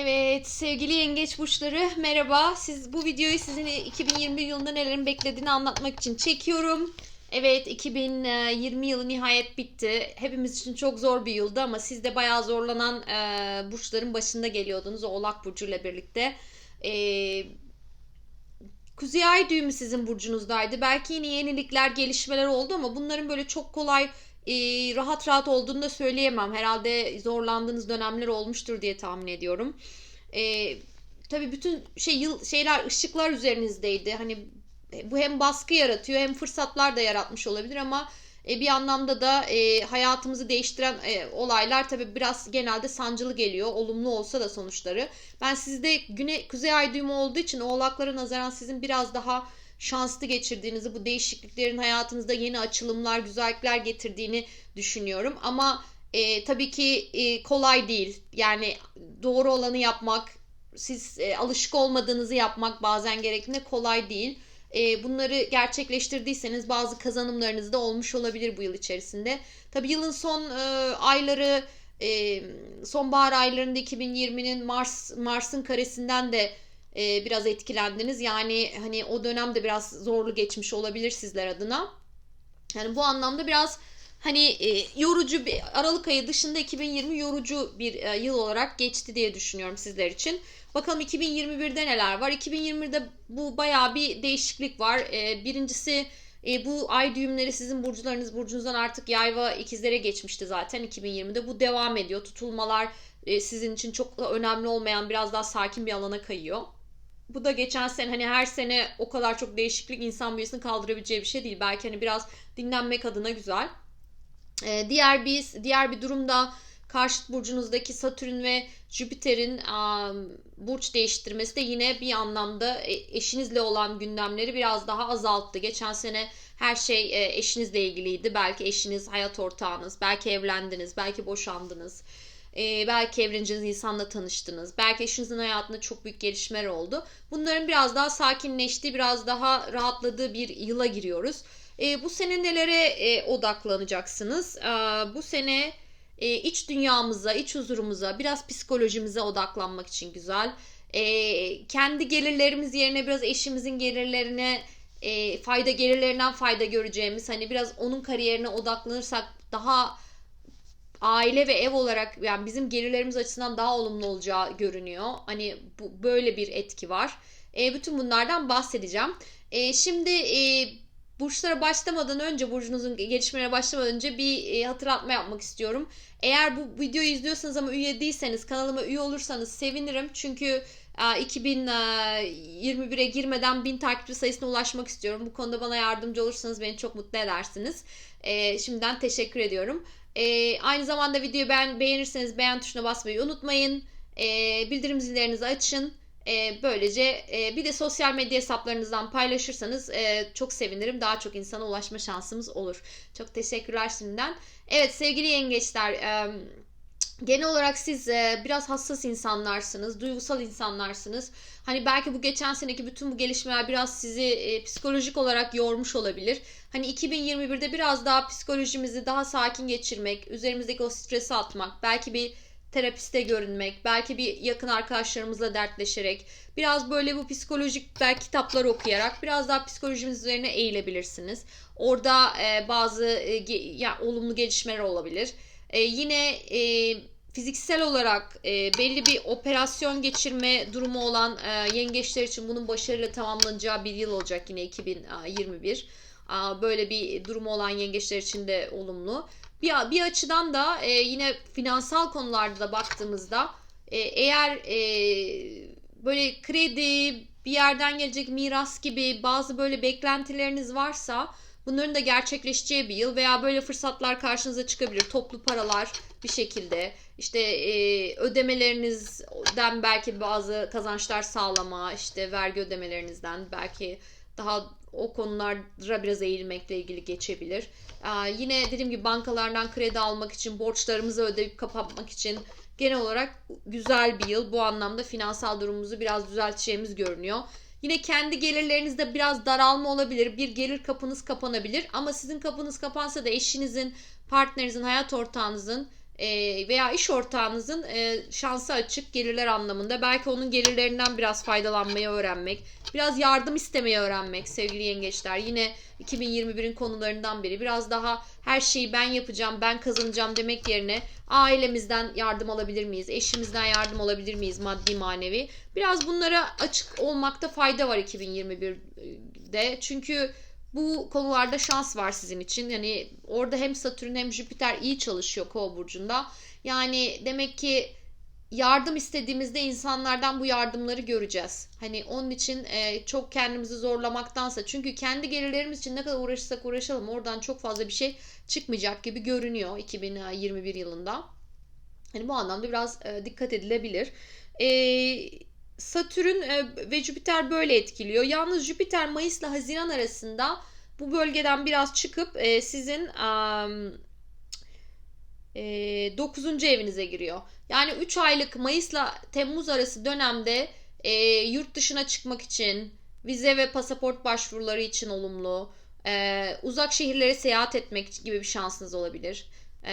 Evet sevgili yengeç burçları merhaba. Siz bu videoyu sizin 2021 yılında nelerin beklediğini anlatmak için çekiyorum. Evet 2020 yılı nihayet bitti. Hepimiz için çok zor bir yıldı ama siz de bayağı zorlanan e, burçların başında geliyordunuz. Oğlak Burcu ile birlikte. E, Kuzey Ay düğümü sizin burcunuzdaydı. Belki yine yenilikler, gelişmeler oldu ama bunların böyle çok kolay e, rahat rahat olduğunu da söyleyemem. Herhalde zorlandığınız dönemler olmuştur diye tahmin ediyorum. E, tabii bütün şey yıl şeyler ışıklar üzerinizdeydi. Hani bu hem baskı yaratıyor hem fırsatlar da yaratmış olabilir ama e, bir anlamda da e, hayatımızı değiştiren e, olaylar tabii biraz genelde sancılı geliyor. Olumlu olsa da sonuçları. Ben sizde güne kuzey ay düğümü olduğu için oğlaklara nazaran sizin biraz daha şanslı geçirdiğinizi, bu değişikliklerin hayatınızda yeni açılımlar, güzellikler getirdiğini düşünüyorum. Ama e, tabii ki e, kolay değil. Yani doğru olanı yapmak, siz e, alışık olmadığınızı yapmak bazen gerektiğinde kolay değil. E, bunları gerçekleştirdiyseniz bazı kazanımlarınız da olmuş olabilir bu yıl içerisinde. Tabii yılın son e, ayları, e, sonbahar aylarında 2020'nin Mars Mars'ın karesinden de e, biraz etkilendiniz. Yani hani o dönemde biraz zorlu geçmiş olabilir sizler adına. Yani bu anlamda biraz hani e, yorucu bir Aralık ayı dışında 2020 yorucu bir e, yıl olarak geçti diye düşünüyorum sizler için. Bakalım 2021'de neler var? 2021'de bu bayağı bir değişiklik var. E, birincisi e, bu ay düğümleri sizin burcularınız burcunuzdan artık yayva ikizlere geçmişti zaten 2020'de. Bu devam ediyor. Tutulmalar e, sizin için çok önemli olmayan biraz daha sakin bir alana kayıyor bu da geçen sene hani her sene o kadar çok değişiklik insan bünyesini kaldırabileceği bir şey değil. Belki hani biraz dinlenmek adına güzel. Ee, diğer bir diğer bir durumda karşıt burcunuzdaki Satürn ve Jüpiter'in um, burç değiştirmesi de yine bir anlamda e, eşinizle olan gündemleri biraz daha azalttı. Geçen sene her şey e, eşinizle ilgiliydi. Belki eşiniz, hayat ortağınız, belki evlendiniz, belki boşandınız. Ee, belki evleneceğiniz insanla tanıştınız. Belki eşinizin hayatında çok büyük gelişmeler oldu. Bunların biraz daha sakinleştiği, biraz daha rahatladığı bir yıla giriyoruz. Ee, bu sene nelere e, odaklanacaksınız? Ee, bu sene e, iç dünyamıza, iç huzurumuza, biraz psikolojimize odaklanmak için güzel. Ee, kendi gelirlerimiz yerine biraz eşimizin gelirlerine e, fayda gelirlerinden fayda göreceğimiz hani biraz onun kariyerine odaklanırsak daha aile ve ev olarak yani bizim gelirlerimiz açısından daha olumlu olacağı görünüyor. Hani bu böyle bir etki var. E, bütün bunlardan bahsedeceğim. E, şimdi e, burçlara başlamadan önce burcunuzun gelişmelere başlamadan önce bir e, hatırlatma yapmak istiyorum. Eğer bu videoyu izliyorsanız ama üye değilseniz kanalıma üye olursanız sevinirim. Çünkü 2021'e girmeden 1000 takipçi sayısına ulaşmak istiyorum. Bu konuda bana yardımcı olursanız beni çok mutlu edersiniz. E, şimdiden teşekkür ediyorum. E, aynı zamanda videoyu ben beğenirseniz beğen tuşuna basmayı unutmayın. E, bildirim zillerinizi açın. E, böylece e, bir de sosyal medya hesaplarınızdan paylaşırsanız e, çok sevinirim. Daha çok insana ulaşma şansımız olur. Çok teşekkürler şimdiden. Evet sevgili yengeçler... E, genel olarak siz e, biraz hassas insanlarsınız, duygusal insanlarsınız. Hani belki bu geçen seneki bütün bu gelişmeler biraz sizi e, psikolojik olarak yormuş olabilir. Hani 2021'de biraz daha psikolojimizi daha sakin geçirmek, üzerimizdeki o stresi atmak, belki bir terapiste görünmek, belki bir yakın arkadaşlarımızla dertleşerek, biraz böyle bu psikolojik belki kitaplar okuyarak biraz daha psikolojimiz üzerine eğilebilirsiniz. Orada e, bazı e, ya, olumlu gelişmeler olabilir. E, yine e, fiziksel olarak e, belli bir operasyon geçirme durumu olan e, yengeçler için bunun başarıyla tamamlanacağı bir yıl olacak yine 2021. E, böyle bir durumu olan yengeçler için de olumlu. Bir, bir açıdan da e, yine finansal konularda da baktığımızda e, eğer e, böyle kredi, bir yerden gelecek miras gibi bazı böyle beklentileriniz varsa Bunların da gerçekleşeceği bir yıl veya böyle fırsatlar karşınıza çıkabilir. Toplu paralar bir şekilde işte e, ödemelerinizden belki bazı kazançlar sağlama işte vergi ödemelerinizden belki daha o konulara biraz eğilmekle ilgili geçebilir. Ee, yine dediğim gibi bankalardan kredi almak için, borçlarımızı ödeyip kapatmak için genel olarak güzel bir yıl. Bu anlamda finansal durumumuzu biraz düzelteceğimiz görünüyor. Yine kendi gelirlerinizde biraz daralma olabilir. Bir gelir kapınız kapanabilir ama sizin kapınız kapansa da eşinizin, partnerinizin, hayat ortağınızın veya iş ortağınızın e, şansı açık gelirler anlamında. Belki onun gelirlerinden biraz faydalanmayı öğrenmek, biraz yardım istemeyi öğrenmek sevgili yengeçler. Yine 2021'in konularından biri. Biraz daha her şeyi ben yapacağım, ben kazanacağım demek yerine ailemizden yardım alabilir miyiz? Eşimizden yardım alabilir miyiz maddi manevi? Biraz bunlara açık olmakta fayda var 2021'de. Çünkü bu konularda şans var sizin için. Yani orada hem Satürn hem Jüpiter iyi çalışıyor Kova burcunda. Yani demek ki yardım istediğimizde insanlardan bu yardımları göreceğiz. Hani onun için e, çok kendimizi zorlamaktansa çünkü kendi gelirlerimiz için ne kadar uğraşırsak uğraşalım oradan çok fazla bir şey çıkmayacak gibi görünüyor 2021 yılında. Hani bu anlamda biraz e, dikkat edilebilir. E, Satürn e, ve Jüpiter böyle etkiliyor. Yalnız Jüpiter Mayıs ile Haziran arasında bu bölgeden biraz çıkıp e, sizin e, 9. evinize giriyor. Yani 3 aylık Mayıs ile Temmuz arası dönemde e, yurt dışına çıkmak için vize ve pasaport başvuruları için olumlu. Uzak şehirlere seyahat etmek gibi bir şansınız olabilir.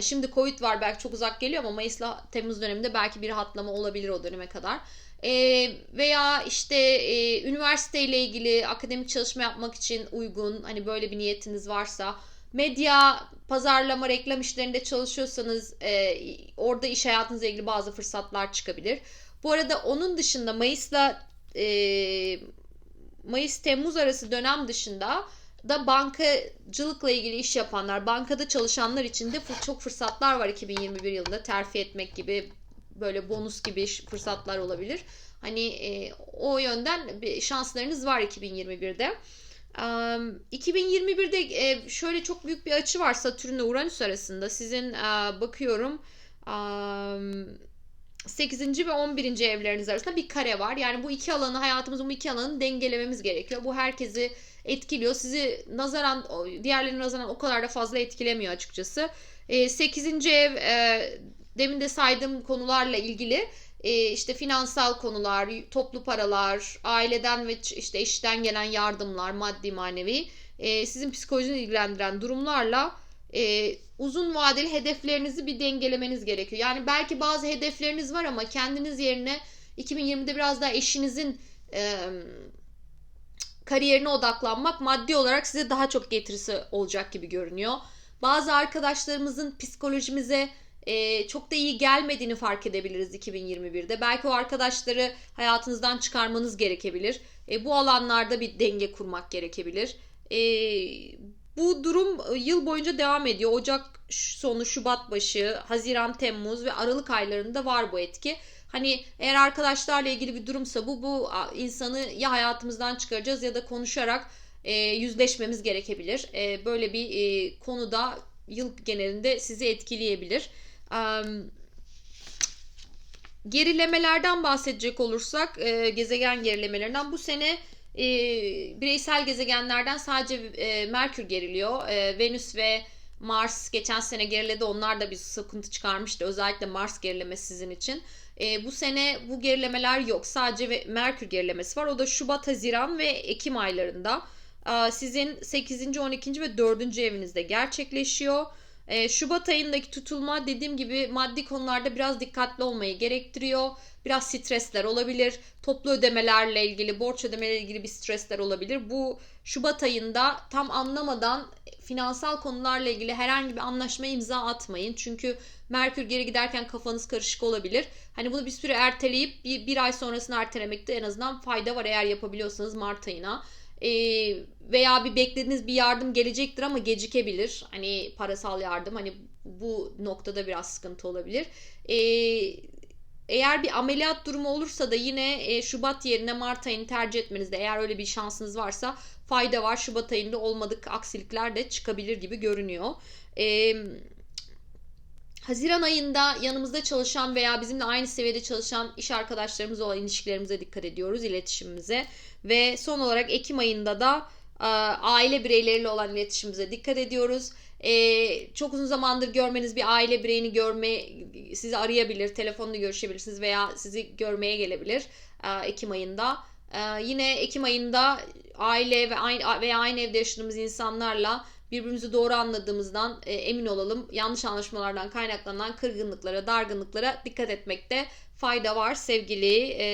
Şimdi Covid var belki çok uzak geliyor ama Mayıs ile Temmuz döneminde belki bir rahatlama olabilir o döneme kadar. E, veya işte e, üniversiteyle ilgili akademik çalışma yapmak için uygun hani böyle bir niyetiniz varsa medya, pazarlama, reklam işlerinde çalışıyorsanız e, orada iş hayatınızla ilgili bazı fırsatlar çıkabilir. Bu arada onun dışında Mayıs'la e, Mayıs-Temmuz arası dönem dışında da bankacılıkla ilgili iş yapanlar, bankada çalışanlar için de çok fırsatlar var 2021 yılında. Terfi etmek gibi böyle bonus gibi fırsatlar olabilir. Hani e, o yönden bir şanslarınız var 2021'de. 2021'de e, şöyle çok büyük bir açı var Satürn ile Uranüs arasında. Sizin bakıyorum 8. ve 11. evleriniz arasında bir kare var. Yani bu iki alanı hayatımızın bu iki alanını dengelememiz gerekiyor. Bu herkesi etkiliyor. Sizi nazaran diğerlerine nazaran o kadar da fazla etkilemiyor açıkçası. 8. ev demin de saydığım konularla ilgili e, işte finansal konular, toplu paralar, aileden ve işte eşten gelen yardımlar, maddi manevi e, sizin psikolojinizi ilgilendiren durumlarla e, uzun vadeli hedeflerinizi bir dengelemeniz gerekiyor. Yani belki bazı hedefleriniz var ama kendiniz yerine 2020'de biraz daha eşinizin e, kariyerine odaklanmak maddi olarak size daha çok getirisi olacak gibi görünüyor. Bazı arkadaşlarımızın psikolojimize e, çok da iyi gelmediğini fark edebiliriz 2021'de. Belki o arkadaşları hayatınızdan çıkarmanız gerekebilir. E, bu alanlarda bir denge kurmak gerekebilir. E, bu durum yıl boyunca devam ediyor. Ocak sonu, Şubat başı, Haziran, Temmuz ve Aralık aylarında var bu etki. Hani eğer arkadaşlarla ilgili bir durumsa bu bu insanı ya hayatımızdan çıkaracağız ya da konuşarak e, yüzleşmemiz gerekebilir. E, böyle bir e, konuda yıl genelinde sizi etkileyebilir. Gerilemelerden bahsedecek olursak e, gezegen gerilemelerinden bu sene e, bireysel gezegenlerden sadece e, Merkür geriliyor. Venüs ve Mars geçen sene geriledi. Onlar da bir sıkıntı çıkarmıştı. Özellikle Mars gerilemesi sizin için. Bu sene bu gerilemeler yok. Sadece Merkür gerilemesi var. O da Şubat, Haziran ve Ekim aylarında. E, sizin 8. 12. ve 4. evinizde gerçekleşiyor. E, Şubat ayındaki tutulma dediğim gibi maddi konularda biraz dikkatli olmayı gerektiriyor. Biraz stresler olabilir. Toplu ödemelerle ilgili, borç ödemelerle ilgili bir stresler olabilir. Bu Şubat ayında tam anlamadan finansal konularla ilgili herhangi bir anlaşma imza atmayın. Çünkü Merkür geri giderken kafanız karışık olabilir. Hani bunu bir süre erteleyip bir, bir ay sonrasını ertelemekte en azından fayda var eğer yapabiliyorsanız Mart ayına e, veya bir beklediğiniz bir yardım gelecektir ama gecikebilir. Hani parasal yardım hani bu noktada biraz sıkıntı olabilir. E, eğer bir ameliyat durumu olursa da yine e, Şubat yerine Mart ayını tercih etmenizde eğer öyle bir şansınız varsa fayda var. Şubat ayında olmadık aksilikler de çıkabilir gibi görünüyor. Eee Haziran ayında yanımızda çalışan veya bizimle aynı seviyede çalışan iş arkadaşlarımız olan ilişkilerimize dikkat ediyoruz, iletişimimize. Ve son olarak Ekim ayında da e, aile bireyleriyle olan iletişimimize dikkat ediyoruz. E, çok uzun zamandır görmeniz bir aile bireyini görme sizi arayabilir, telefonla görüşebilirsiniz veya sizi görmeye gelebilir e, Ekim ayında. E, yine Ekim ayında aile ve aynı veya aynı evde yaşadığımız insanlarla birbirimizi doğru anladığımızdan e, emin olalım. Yanlış anlaşmalardan kaynaklanan kırgınlıklara, dargınlıklara dikkat etmekte fayda var sevgili e,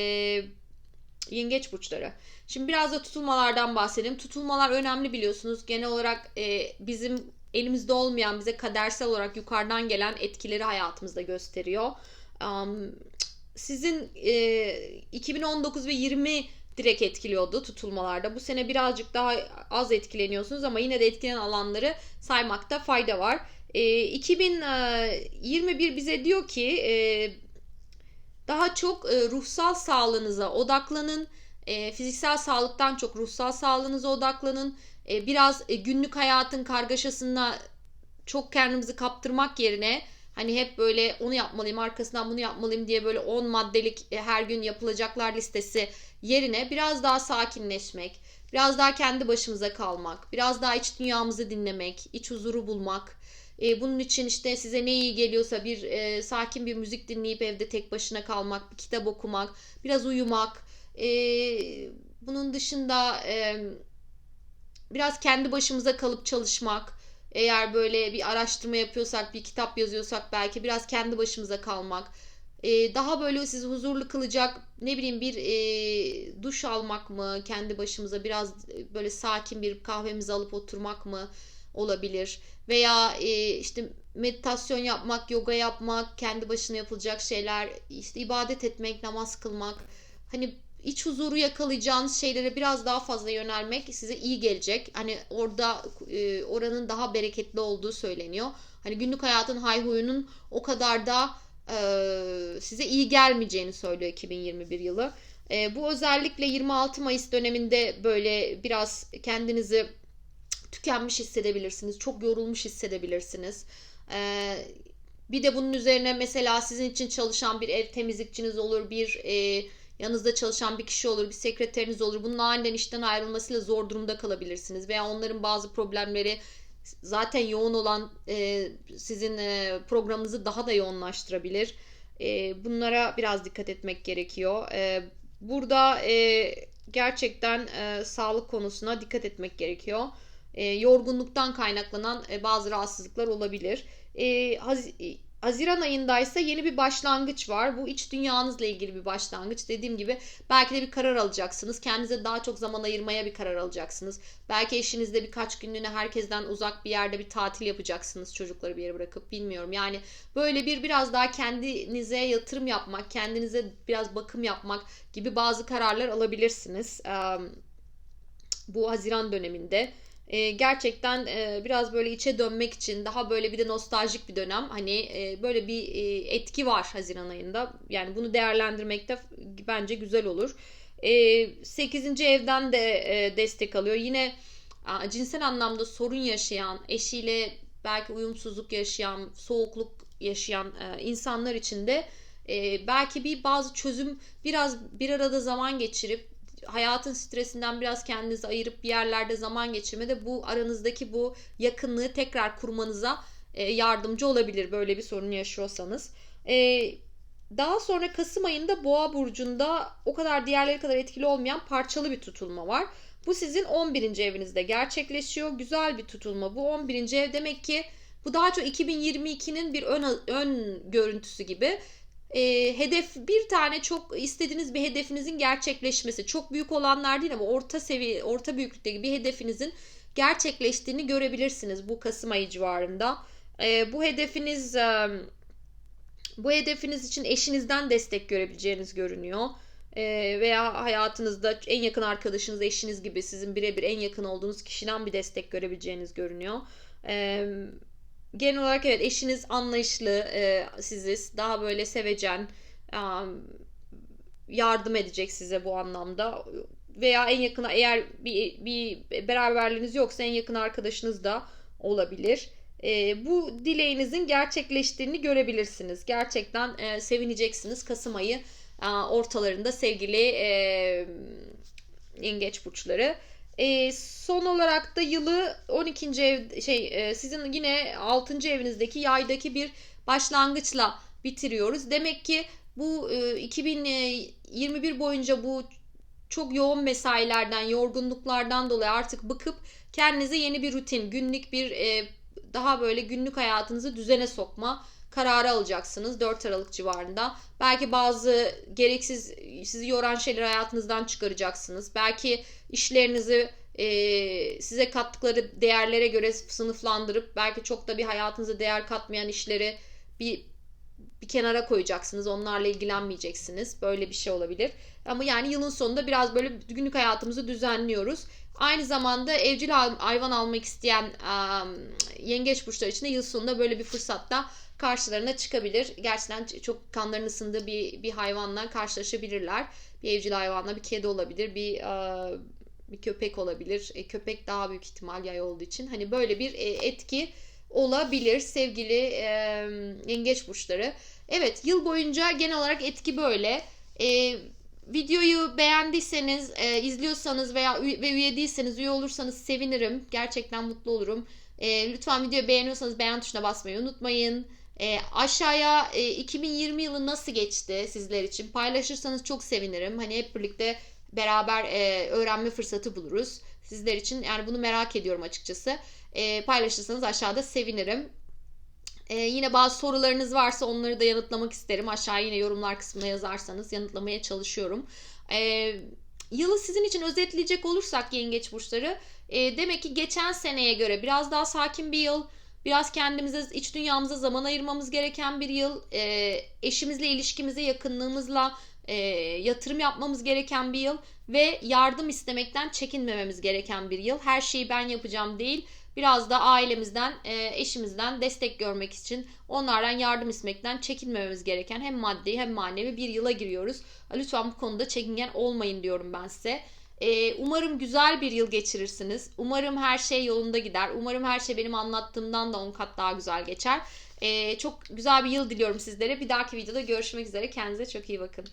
yengeç burçları. Şimdi biraz da tutulmalardan bahsedelim. Tutulmalar önemli biliyorsunuz. Genel olarak e, bizim elimizde olmayan, bize kadersel olarak yukarıdan gelen etkileri hayatımızda gösteriyor. Um, sizin e, 2019 ve 20 direkt etkiliyordu tutulmalarda. Bu sene birazcık daha az etkileniyorsunuz ama yine de etkilenen alanları saymakta fayda var. E, 2021 bize diyor ki e, daha çok e, ruhsal sağlığınıza odaklanın. E, fiziksel sağlıktan çok ruhsal sağlığınıza odaklanın. E, biraz e, günlük hayatın kargaşasına çok kendimizi kaptırmak yerine hani hep böyle onu yapmalıyım arkasından bunu yapmalıyım diye böyle 10 maddelik e, her gün yapılacaklar listesi yerine biraz daha sakinleşmek, biraz daha kendi başımıza kalmak, biraz daha iç dünyamızı dinlemek, iç huzuru bulmak. E, bunun için işte size ne iyi geliyorsa bir e, sakin bir müzik dinleyip evde tek başına kalmak, bir kitap okumak, biraz uyumak. E, bunun dışında e, biraz kendi başımıza kalıp çalışmak. Eğer böyle bir araştırma yapıyorsak, bir kitap yazıyorsak belki biraz kendi başımıza kalmak. Ee, daha böyle sizi huzurlu kılacak ne bileyim bir e, duş almak mı kendi başımıza biraz e, böyle sakin bir kahvemizi alıp oturmak mı olabilir veya e, işte meditasyon yapmak yoga yapmak kendi başına yapılacak şeyler işte ibadet etmek namaz kılmak hani iç huzuru yakalayacağınız şeylere biraz daha fazla yönelmek size iyi gelecek. Hani orada e, oranın daha bereketli olduğu söyleniyor. Hani günlük hayatın hayhuyunun o kadar da e, size iyi gelmeyeceğini söylüyor 2021 yılı. E, bu özellikle 26 Mayıs döneminde böyle biraz kendinizi tükenmiş hissedebilirsiniz. Çok yorulmuş hissedebilirsiniz. E, bir de bunun üzerine mesela sizin için çalışan bir ev temizlikçiniz olur, bir e, yanınızda çalışan bir kişi olur, bir sekreteriniz olur. Bunun aniden işten ayrılmasıyla zor durumda kalabilirsiniz. Veya onların bazı problemleri zaten yoğun olan e, sizin e, programınızı daha da yoğunlaştırabilir. E, bunlara biraz dikkat etmek gerekiyor. E, burada e, gerçekten e, sağlık konusuna dikkat etmek gerekiyor. E, yorgunluktan kaynaklanan e, bazı rahatsızlıklar olabilir. E, haz, Haziran ayındaysa yeni bir başlangıç var. Bu iç dünyanızla ilgili bir başlangıç. Dediğim gibi belki de bir karar alacaksınız. Kendinize daha çok zaman ayırmaya bir karar alacaksınız. Belki eşinizle birkaç günlüğüne herkesten uzak bir yerde bir tatil yapacaksınız. Çocukları bir yere bırakıp bilmiyorum. Yani böyle bir biraz daha kendinize yatırım yapmak, kendinize biraz bakım yapmak gibi bazı kararlar alabilirsiniz. Bu Haziran döneminde e, gerçekten e, biraz böyle içe dönmek için daha böyle bir de nostaljik bir dönem hani e, böyle bir e, etki var Haziran ayında yani bunu değerlendirmekte bence güzel olur. E, 8. evden de e, destek alıyor yine cinsel anlamda sorun yaşayan eşiyle belki uyumsuzluk yaşayan soğukluk yaşayan e, insanlar için de e, belki bir bazı çözüm biraz bir arada zaman geçirip hayatın stresinden biraz kendinizi ayırıp bir yerlerde zaman geçirmede bu aranızdaki bu yakınlığı tekrar kurmanıza e, yardımcı olabilir böyle bir sorun yaşıyorsanız. E, daha sonra Kasım ayında Boğa burcunda o kadar diğerleri kadar etkili olmayan parçalı bir tutulma var. Bu sizin 11. evinizde gerçekleşiyor. Güzel bir tutulma. Bu 11. ev demek ki bu daha çok 2022'nin bir ön, ön görüntüsü gibi e, hedef bir tane çok istediğiniz bir hedefinizin gerçekleşmesi. Çok büyük olanlar değil ama orta seviye, orta büyüklükteki bir hedefinizin gerçekleştiğini görebilirsiniz bu Kasım ayı civarında. E, bu hedefiniz e, bu hedefiniz için eşinizden destek görebileceğiniz görünüyor. E, veya hayatınızda en yakın arkadaşınız, eşiniz gibi sizin birebir en yakın olduğunuz kişiden bir destek görebileceğiniz görünüyor. E, genel olarak evet eşiniz anlayışlı e, sizi daha böyle sevecen e, yardım edecek size bu anlamda veya en yakına eğer bir, bir beraberliğiniz yoksa en yakın arkadaşınız da olabilir. E, bu dileğinizin gerçekleştiğini görebilirsiniz. Gerçekten e, sevineceksiniz Kasım ayı e, ortalarında sevgili e, yengeç burçları. E, son olarak da yılı 12. ev şey e, sizin yine 6. evinizdeki yaydaki bir başlangıçla bitiriyoruz. Demek ki bu e, 2021 boyunca bu çok yoğun mesailerden, yorgunluklardan dolayı artık bıkıp kendinize yeni bir rutin, günlük bir e, daha böyle günlük hayatınızı düzene sokma kararı alacaksınız 4 Aralık civarında. Belki bazı gereksiz sizi yoran şeyleri hayatınızdan çıkaracaksınız. Belki işlerinizi e, size kattıkları değerlere göre sınıflandırıp belki çok da bir hayatınıza değer katmayan işleri bir bir kenara koyacaksınız. Onlarla ilgilenmeyeceksiniz. Böyle bir şey olabilir. Ama yani yılın sonunda biraz böyle günlük hayatımızı düzenliyoruz. Aynı zamanda evcil hayvan almak isteyen um, yengeç burçları için de yıl sonunda böyle bir fırsatta karşılarına çıkabilir. Gerçekten çok kanlarının ısındığı bir, bir hayvanla karşılaşabilirler. Bir evcil hayvanla bir kedi olabilir, bir uh, bir köpek olabilir. E, köpek daha büyük ihtimal yay olduğu için. Hani böyle bir e, etki olabilir sevgili e, yengeç burçları. Evet yıl boyunca genel olarak etki böyle. E, videoyu beğendiyseniz, e, izliyorsanız veya ve üye değilseniz üye olursanız sevinirim. Gerçekten mutlu olurum. E, lütfen videoyu beğeniyorsanız beğen tuşuna basmayı unutmayın. E, aşağıya e, 2020 yılı nasıl geçti sizler için paylaşırsanız çok sevinirim. Hani hep birlikte beraber e, öğrenme fırsatı buluruz. Sizler için yani bunu merak ediyorum açıkçası. E, paylaşırsanız aşağıda sevinirim. E, yine bazı sorularınız varsa onları da yanıtlamak isterim. Aşağı yine yorumlar kısmına yazarsanız yanıtlamaya çalışıyorum. E, yılı sizin için özetleyecek olursak yengeç burçları e, demek ki geçen seneye göre biraz daha sakin bir yıl. Biraz kendimize, iç dünyamıza zaman ayırmamız gereken bir yıl. E, eşimizle ilişkimize, yakınlığımızla e, yatırım yapmamız gereken bir yıl ve yardım istemekten çekinmememiz gereken bir yıl. Her şeyi ben yapacağım değil. Biraz da ailemizden, e, eşimizden destek görmek için onlardan yardım istemekten çekinmememiz gereken hem maddi hem manevi bir yıla giriyoruz. Lütfen bu konuda çekingen olmayın diyorum ben size. E, umarım güzel bir yıl geçirirsiniz. Umarım her şey yolunda gider. Umarım her şey benim anlattığımdan da 10 kat daha güzel geçer. E, çok güzel bir yıl diliyorum sizlere. Bir dahaki videoda görüşmek üzere. Kendinize çok iyi bakın.